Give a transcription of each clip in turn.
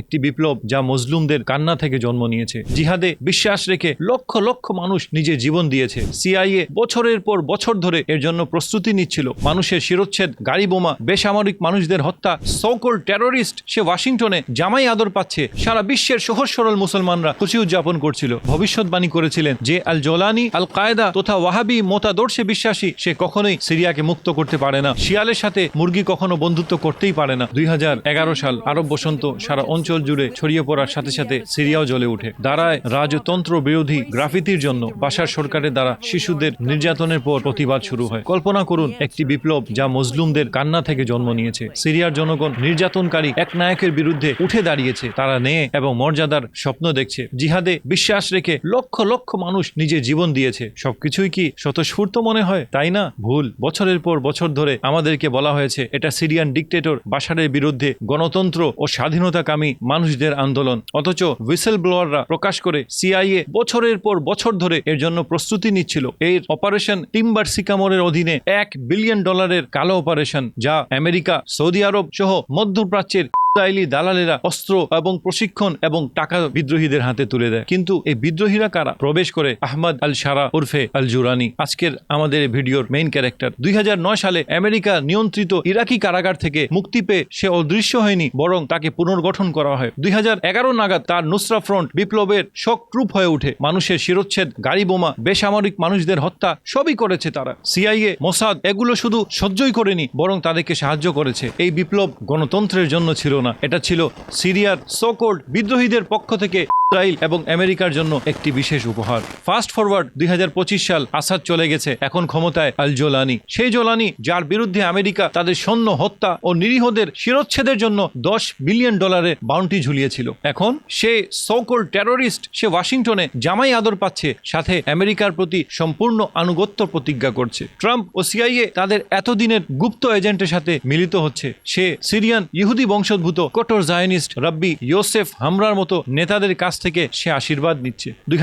একটি বিপ্লব যা মজলুমদের কান্না থেকে জন্ম নিয়েছে। জিহাদে বিশ্বাস রেখে লক্ষ লক্ষ মানুষ নিজের জীবন দিয়েছে। সিআইএ বছরের পর বছর ধরে এর জন্য প্রস্তুতি নিচ্ছিল। মানুষের শিরোচ্ছেদ, গাড়ি বোমা, বেসামরিক মানুষদের হত্যা সকল টেরোরিস্ট সে ওয়াশিংটনে জামাই আদর পাচ্ছে। সারা বিশ্বের সহজ সরল মুসলমানরা খুশি উদযাপন করছিল। ভবিষ্যৎবাণী করেছিলেন যে আল জোলানি, আল কায়দা তথা ওয়াহাবি মতাদর্শে বিশ্বাসী সে কখনোই সিরিয়াকে মুক্ত করতে পারে না। শিয়ালের সাথে মুরগি কখনো বন্ধুত্ব করতেই পারে না। দুই হাজার এগারো সাল আরব বসন্ত সারা অঞ্চল জুড়ে ছড়িয়ে পড়ার সাথে সাথে সিরিয়াও জ্বলে ওঠে। দাঁড়ায় রাজতন্ত্র বিরোধী গ্রাফিতির জন্য বাশার সরকারের দ্বারা শিশুদের নির্যাতনের পর প্রতিবাদ শুরু হয়। কল্পনা করুন, একটি বিপ্লব যা মজলুমদের কান্না থেকে জন্ম নিয়েছে। সিরিয়ার জনগণ নির্যাতনকারী এক নায়কের বিরুদ্ধে উঠে দাঁড়িয়েছে। তারা নেয় এবং মর্যাদার স্বপ্ন দেখছে। জিহাদে বিশ্বাস রেখে লক্ষ লক্ষ মানুষ নিজের জীবন দিয়েছে। সবকিছুই কি স্বতঃস্ফূর্ত মনে হয়? তাই না? ভুল। বছরের পর বছর ধরে আমাদেরকে বলা হয়েছে, এটা সিরিয়ান ডিকটেটর বাসারের বিরুদ্ধে গণতন্ত্র ও স্বাধীনতাকামী মানুষদের আন্দোলন। অথচ হুইসেল ব্লোয়াররা প্রকাশ করে সিআইএ বছরের পর বছর ধরে এর জন্য প্রস্তুতি নিচ্ছিল। এই অপারেশন টিম্বার সিকামোরের অধীনে এক বিলিয়ন ডলারের কালো অপারেশন যা আমেরিকা, সৌদি আরব সহ মধ্যপ্রাচ্যের ইসরায়েলি দালালেরা অস্ত্র এবং প্রশিক্ষণ এবং টাকা বিদ্রোহীদের হাতে তুলে দেয়। কিন্তু এই বিদ্রোহীরা কারা? প্রবেশ করে আহমদ আল সারা উর্ফে আল জুরানি আজকের আমাদের ভিডিওর মেইন ক্যারেক্টার দুই হাজার নয় সালে আমেরিকা নিয়ন্ত্রিত ইরাকি কারাগার থেকে মুক্তি পেয়ে সে অদৃশ্য হয়নি, বরং তাকে পুনর্গঠন করা হয়। দুই হাজার এগারো নাগাদ তার নুসরা ফ্রন্ট বিপ্লবের শক হয়ে ওঠে। মানুষের শিরোচ্ছেদ, গাড়ি বোমা, বেসামরিক মানুষদের হত্যা সবই করেছে তারা। সিআইএ, মোসাদ এগুলো শুধু সহ্যই করেনি, বরং তাদেরকে সাহায্য করেছে। এই বিপ্লব গণতন্ত্রের জন্য ছিল না এটা ছিল সিরিয়ার সোকোল্ড বিদ্রোহীদের পক্ষ থেকে ইসরায়েল এবং আমেরিকার জন্য একটি বিশেষ উপহার। ফাস্ট ফরওয়ার্ড দুই সাল আসাদ চলে গেছে এখন ক্ষমতায় আল জোলানি। সেই জোলানি, যার বিরুদ্ধে আমেরিকা তাদের সৈন্য হত্যা ও নিরীহদের শিরোচ্ছেদের জন্য দশ বিলিয়ন ডলারের বাউন্টি ঝুলিয়েছিল। এখন সে সকল টেরোরিস্ট সে ওয়াশিংটনে জামাই আদর পাচ্ছে, সাথে আমেরিকার প্রতি সম্পূর্ণ আনুগত্য প্রতিজ্ঞা করছে। ট্রাম্প ও সিআইএ তাদের এতদিনের গুপ্ত এজেন্টের সাথে মিলিত হচ্ছে। সে সিরিয়ান ইহুদি বংশোদ্ভূত কঠোর জায়নিস্ট রব্বি ইয়োসেফ হামরার মতো নেতাদের কাছ থেকে সে আশীর্বাদ নিচ্ছে। দুই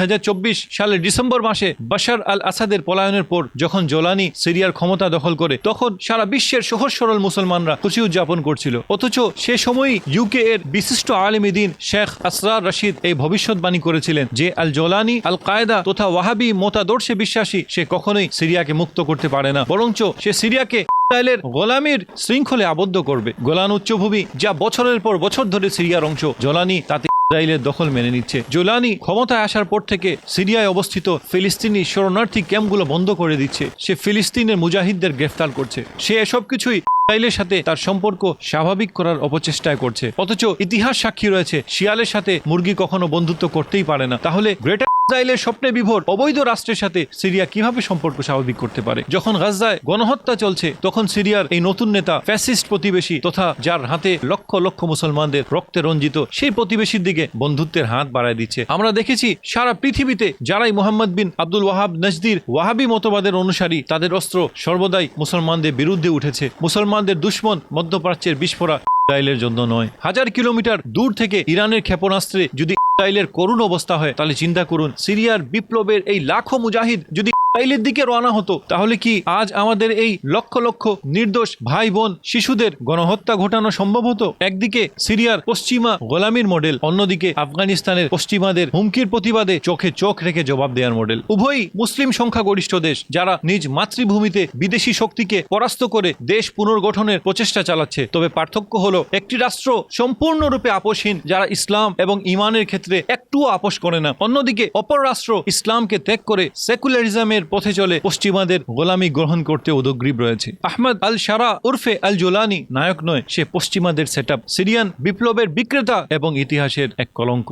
সালের ডিসেম্বর মাসে বাশার আল আসাদের পলায়নের পর যখন জোলানি সিরিয়ার ক্ষমতা দখল করে, তখন সারা বিশ্বের সহজ সরল মুসলমানরা খুশি উদযাপন করছিল। অথচ সে সময়ই ইউকে এর বিশিষ্ট আলেমিদিন শেখ আসরার রশিদ এই ভবিষ্যৎবাণী করেছিলেন যে আল জোলানি আল কায়দা তথা ওয়াহাবি মতাদর্শে বিশ্বাসী সে কখনোই সিরিয়াকে মুক্ত করতে পারে না। বরঞ্চ সে সিরিয়াকে ইসরায়েলের গোলামির শৃঙ্খলে আবদ্ধ করবে। গোলান উচ্চভূমি যা বছরের পর বছর ধরে সিরিয়ার অংশ, জোলানি তাতে ইসরায়েলের দখল মেনে নিচ্ছে। জোলানি ক্ষমতায় আসার পর থেকে সিরিয়ায় অবস্থিত ফিলিস্তিনি শরণার্থী ক্যাম্পগুলো বন্ধ করে দিচ্ছে। সে ফিলিস্তিনের মুজাহিদদের গ্রেফতার করছে। সে এসব কিছুই ইসরায়েলের সাথে তার সম্পর্ক স্বাভাবিক করার অপচেষ্টায় করছে। অথচ ইতিহাস সাক্ষী রয়েছে, শিয়ালের সাথে মুরগি কখনো বন্ধুত্ব করতেই পারে না। তাহলে গ্রেটার ইসরায়েলের স্বপ্নে বিভোর অবৈধ রাষ্ট্রের সাথে সিরিয়া কীভাবে সম্পর্ক স্বাভাবিক করতে পারে? যখন গাজায় গণহত্যা চলছে, তখন সিরিয়ার এই নতুন নেতা ফ্যাসিস্ট প্রতিবেশী তথা যার হাতে লক্ষ লক্ষ মুসলমানদের রক্তে রঞ্জিত, সেই প্রতিবেশীর দিকে বন্ধুত্বের হাত বাড়ায় দিচ্ছে। আমরা দেখেছি সারা পৃথিবীতে যারাই মোহাম্মদ বিন আব্দুল ওয়াহাব নজদির ওয়াহাবি মতবাদের অনুসারী, তাদের অস্ত্র সর্বদাই মুসলমানদের বিরুদ্ধে উঠেছে। মুসলমানদের দুশ্মন মধ্যপ্রাচ্যের বিস্ফোরা ইসরায়েলের জন্য নয়। হাজার কিলোমিটার দূর থেকে ইরানের ক্ষেপণাস্ত্রে যদি ইসরায়েলের করুণ অবস্থা হয়। তাহলে চিন্তা করুন সিরিয়ার বিপ্লবের এই লাখো মুজাহিদ যদি ইসরায়েলের দিকে রওনা হতো। তাহলে কি আজ আমাদের এই লক্ষ লক্ষ নির্দোষ ভাই বোন শিশুদের গণহত্যা ঘটানো সম্ভব হতো? একদিকে সিরিয়ার পশ্চিমা গোলামির মডেল, অন্যদিকে আফগানিস্তানের পশ্চিমাদের হুমকির প্রতিবাদে চোখে চোখ রেখে জবাব দেওয়ার মডেল। উভয়ই মুসলিম সংখ্যাগরিষ্ঠ দেশ, যারা নিজ মাতৃভূমিতে বিদেশি শক্তিকে পরাস্ত করে দেশ পুনর্গঠনের প্রচেষ্টা চালাচ্ছে। তবে পার্থক্য হলো, একটি রাষ্ট্র সম্পূর্ণরূপে আপোষহীন, যারা ইসলাম এবং ইমানের ক্ষেত্রে একটুও আপোষ করে না। অন্যদিকে অপর রাষ্ট্র ইসলামকে ত্যাগ করে সেকুলারিজমের পথে চলে পশ্চিমাদের গোলামি গ্রহণ করতে উদগ্রীব রয়েছে। আহমদ আল সারা উর্ফে আল জোলানি নায়ক নয়, সে পশ্চিমাদের সেট সিরিয়ান বিপ্লবের বিক্রেতা এবং ইতিহাসের এক কলঙ্ক।